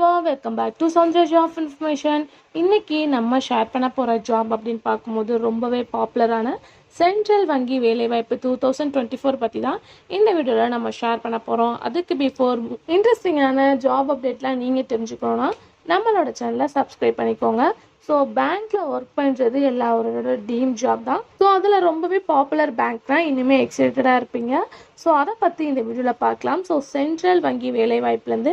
வா welcome back to Chandra job information இன்னைக்கு நம்ம ஷேர் பண்ண போகிற ஜாப் அப்படின்னு பார்க்கும்போது ரொம்பவே பாப்புலரான சென்ட்ரல் வங்கி வேலைவாய்ப்பு டூ தௌசண்ட் டுவெண்ட்டி ஃபோர் பற்றி தான் இந்த வீடியோவில் நம்ம ஷேர் பண்ண போகிறோம் அதுக்கு பிஃபோர் இன்ட்ரெஸ்டிங்கான ஜாப் அப்டேட்லாம் நீங்கள் தெரிஞ்சுக்கணும்னா நம்மளோட சேனலை சப்ஸ்கிரைப் பண்ணிக்கோங்க. ஸோ பேங்க்கில் ஒர்க் பண்ணுறது எல்லாரோட டீம் ஜாப் தான். ஸோ அதில் ரொம்பவே பாப்புலர் பேங்க் தான். இனிமேல் எக்ஸைட்டடாக இருப்பீங்க. ஸோ அதை பற்றி இந்த வீடியோவில் பார்க்கலாம். ஸோ சென்ட்ரல் வங்கி வேலைவாய்ப்புலேருந்து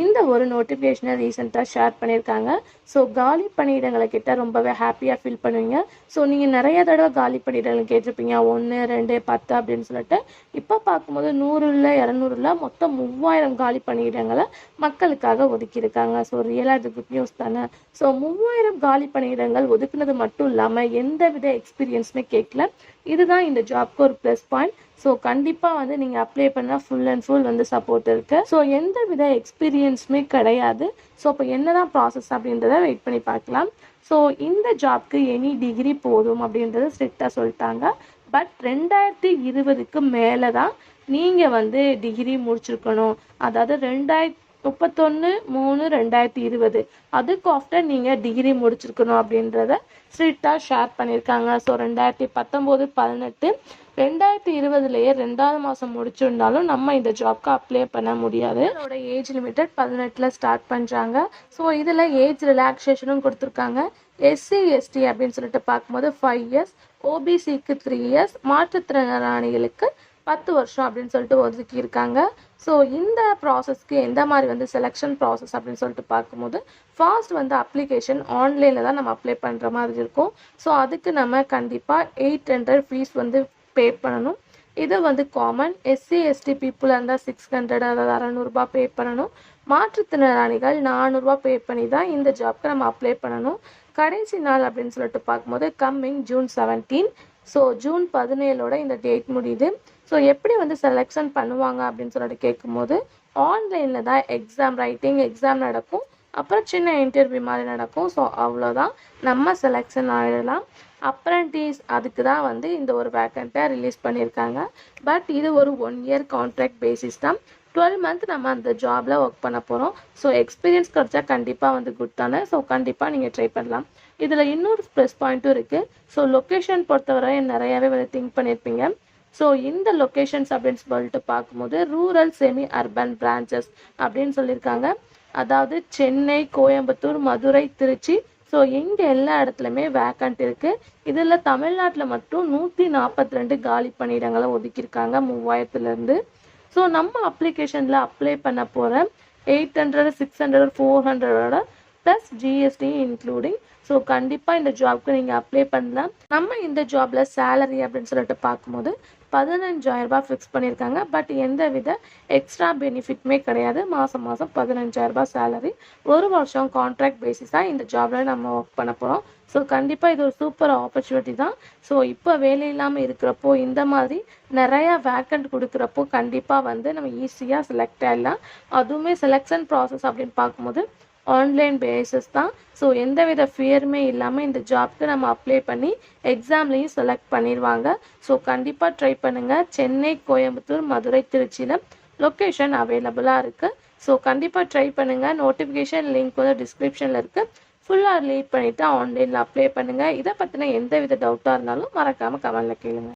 இந்த ஒரு நோட்டிஃபிகேஷனை ரீசெண்டாக ஷேர் பண்ணியிருக்காங்க. ஸோ காலி பணியிடங்களை கிட்ட ரொம்பவே ஹாப்பியாக ஃபீல் பண்ணுவீங்க. ஸோ நீங்கள் நிறைய தடவை காலி பணியிடங்கள் கேட்டிருப்பீங்க. ஒன்று ரெண்டு பத்து அப்படின்னு சொல்லிட்டு. இப்போ பார்க்கும்போது நூறுல இரநூறுல மொத்தம் மூவாயிரம் காலி பணியிடங்களை மக்களுக்காக ஒதுக்கியிருக்காங்க. ஸோ ரியலாக இது குட் நியூஸ் தானே? ஸோ மூவாயிரம் காலி பணியிடங்கள் ஒதுக்குனது மட்டும் இல்லாமல் எந்த வித எக்ஸ்பீரியன்ஸுமே கேட்கல. இதுதான் இந்த ஜாப்க்கு ஒரு ப்ளஸ் பாயிண்ட் ஸோ கண்டிப்பாக வந்து நீங்கள் அப்ளை பண்ணால் ஃபுல் அண்ட் ஃபுல் வந்து சப்போர்ட் இருக்கு. ஸோ எந்த வித எக்ஸ்பீரியன்ஸுமே கிடையாது. ஸோ இப்போ என்னதான் ப்ராசஸ் அப்படின்றத வெயிட் பண்ணி பார்க்கலாம். ஸோ இந்த ஜாப்க்கு எனி டிகிரி போதும் அப்படின்றத ஸ்ட்ரிக்டாக சொல்லிட்டாங்க. பட் ரெண்டாயிரத்தி இருபதுக்கு மேலே தான் நீங்கள் வந்து டிகிரி முடிச்சிருக்கணும். அதாவது ரெண்டாயிரத்தி முப்பத்தொன்று மூணு ரெண்டாயிரத்தி இருபது. அதுக்கு ஆஃப்டர் நீங்கள் டிகிரி முடிச்சிருக்கணும் அப்படின்றத ஸ்ட்ரிக்டாக ஷேர் பண்ணியிருக்காங்க ஸோ ரெண்டாயிரத்தி பத்தொம்போது பதினெட்டு ரெண்டாயிரத்தி இருபதுலேயே ரெண்டாவது மாதம் முடிச்சிருந்தாலும் நம்ம இந்த ஜாப்க்கு அப்ளை பண்ண முடியாது. அதோட ஏஜ் லிமிட்டட் பதினெட்டில் ஸ்டார்ட் பண்ணுறாங்க ஸோ இதில் ஏஜ் ரிலாக்ஸேஷனும் கொடுத்துருக்காங்க. எஸ்சி எஸ்டி அப்படின்னு சொல்லிட்டு பார்க்கும்போது ஃபைவ் இயர்ஸ் ஓபிசிக்கு த்ரீ இயர்ஸ் மாற்றுத்திறனாளிகளுக்கு பத்து வருஷம் அப்படின்னு சொல்லிட்டு ஒதுக்கியிருக்காங்க ஸோ இந்த ப்ராசஸ்க்கு எந்த மாதிரி வந்து செலெக்ஷன் ப்ராசஸ் அப்படின்னு சொல்லிட்டு பார்க்கும்போது ஃபாஸ்ட் வந்து அப்ளிகேஷன் ஆன்லைனில் தான் நம்ம அப்ளை பண்ணுற மாதிரி இருக்கும். ஸோ அதுக்கு நம்ம கண்டிப்பாக எயிட் ஹண்ட்ரட் ஃபீஸ் வந்து பே பண்ணணும். இது வந்து காமன் எஸ்சி எஸ்டி பீப்புளாக இருந்தால் சிக்ஸ் ஹண்ட்ரட் அதாவது அறநூறுபா பே பண்ணணும். மாற்றுத்திறனாளிகள் நானூறுரூவா பே பண்ணி தான் இந்த ஜாப்க்கு நம்ம அப்ளை பண்ணணும். கடைசி நாள் அப்படின்னு சொல்லிட்டு பார்க்கும்போது coming June seventeen so June பதினேழோட இந்த டேட் முடியுது. ஸோ எப்படி வந்து செலெக்ஷன் பண்ணுவாங்க அப்படின்னு சொல்லிட்டு கேட்கும்போது ஆன்லைனில் தான் எக்ஸாம் ரைட்டிங் எக்ஸாம் நடக்கும். அப்புறம் சின்ன இன்டர்வியூ மாதிரி நடக்கும். ஸோ அவ்வளோதான் நம்ம செலெக்ஷன் ஆகிடலாம் அப்ரண்டிஸ் அதுக்கு தான் வந்து இந்த ஒரு வேக்கண்ட்டை ரிலீஸ் பண்ணியிருக்காங்க. பட் இது ஒரு ஒன் இயர் கான்ட்ராக்ட் பேசிஸ் தான். டுவெல் மந்த் நம்ம அந்த ஜாபில் ஒர்க் பண்ண போகிறோம் ஸோ எக்ஸ்பீரியன்ஸ் கிடைச்சா கண்டிப்பாக வந்து குட் தானே? ஸோ கண்டிப்பாக நீங்கள் ட்ரை பண்ணலாம். இதில் இன்னொரு ப்ளஸ் பாயிண்ட்டும் இருக்குது ஸோ லொக்கேஷன் பொறுத்தவரை நிறையாவே வந்து திங்க் பண்ணியிருப்பீங்க ஸோ இந்த லொக்கேஷன்ஸ் அப்படின்னு சொல்லிட்டு பார்க்கும்போது ரூரல் செமி அர்பன் பிரான்ச்சஸ் அப்படின்னு சொல்லியிருக்காங்க. அதாவது சென்னை கோயம்புத்தூர் மதுரை திருச்சி. ஸோ இங்கே எல்லா இடத்துலையுமே வேக்கண்ட் இருக்குது இதில் தமிழ்நாட்டில் மட்டும் நூற்றி நாற்பத்தி ரெண்டு காலி பணியிடங்களை ஒதுக்கியிருக்காங்க மூவாயிரத்துலேருந்து ஸோ நம்ம அப்ளிகேஷனில் அப்ளை பண்ண போகிற eight hundred six hundred four ஹண்ட்ரடோட plus GST including so கண்டிப்பாக இந்த ஜாப்க்கு நீங்கள் அப்ளை பண்ணலாம். நம்ம இந்த ஜாபில் சேலரி அப்படின்னு சொல்லிட்டு பார்க்கும்போது பதினஞ்சாயிரம் ரூபாய் ஃபிக்ஸ் பண்ணியிருக்காங்க. பட் எந்த வித எக்ஸ்ட்ரா பெனிஃபிட்மே கிடையாது. மாதம் மாதம் பதினஞ்சாயிரம் ரூபாய் சேலரி ஒரு வருஷம் கான்ட்ராக்ட் பேசிஸாக இந்த ஜாபில் நம்ம ஒர்க் பண்ண போகிறோம் ஸோ கண்டிப்பாக இது ஒரு சூப்பர் ஆப்பர்ச்சுனிட்டி தான். ஸோ இப்போ வேலை இல்லாமல் இருக்கிறப்போ இந்த மாதிரி நிறையா வேக்கண்ட் கொடுக்குறப்போ கண்டிப்பாக வந்து நம்ம ஈஸியாக செலக்ட் ஆகிடலாம் அதுவுமே செலெக்ஷன் ப்ராசஸ் அப்படின்னு பார்க்கும்போது ஆன்லைன் பேசிஸ் தான். ஸோ எந்த வித ஃபியருமே இல்லாமல் இந்த ஜாப்க்கு நம்ம அப்ளை பண்ணி எக்ஸாம்லேயும் செலக்ட் பண்ணிடுவாங்க ஸோ கண்டிப்பாக ட்ரை பண்ணுங்கள் சென்னை கோயம்புத்தூர் மதுரை திருச்சியில் லொக்கேஷன் அவைலபிளாக இருக்குது ஸோ கண்டிப்பாக ட்ரை பண்ணுங்கள் நோட்டிஃபிகேஷன் லிங்க் வந்து டிஸ்கிரிப்ஷனில் இருக்குது ஃபுல்லாக ரீட் பண்ணிவிட்டு ஆன்லைனில் அப்ளை பண்ணுங்கள் இதை பற்றின எந்த வித டவுட்டாக இருந்தாலும் மறக்காமல் கமெண்டில் கேளுங்க.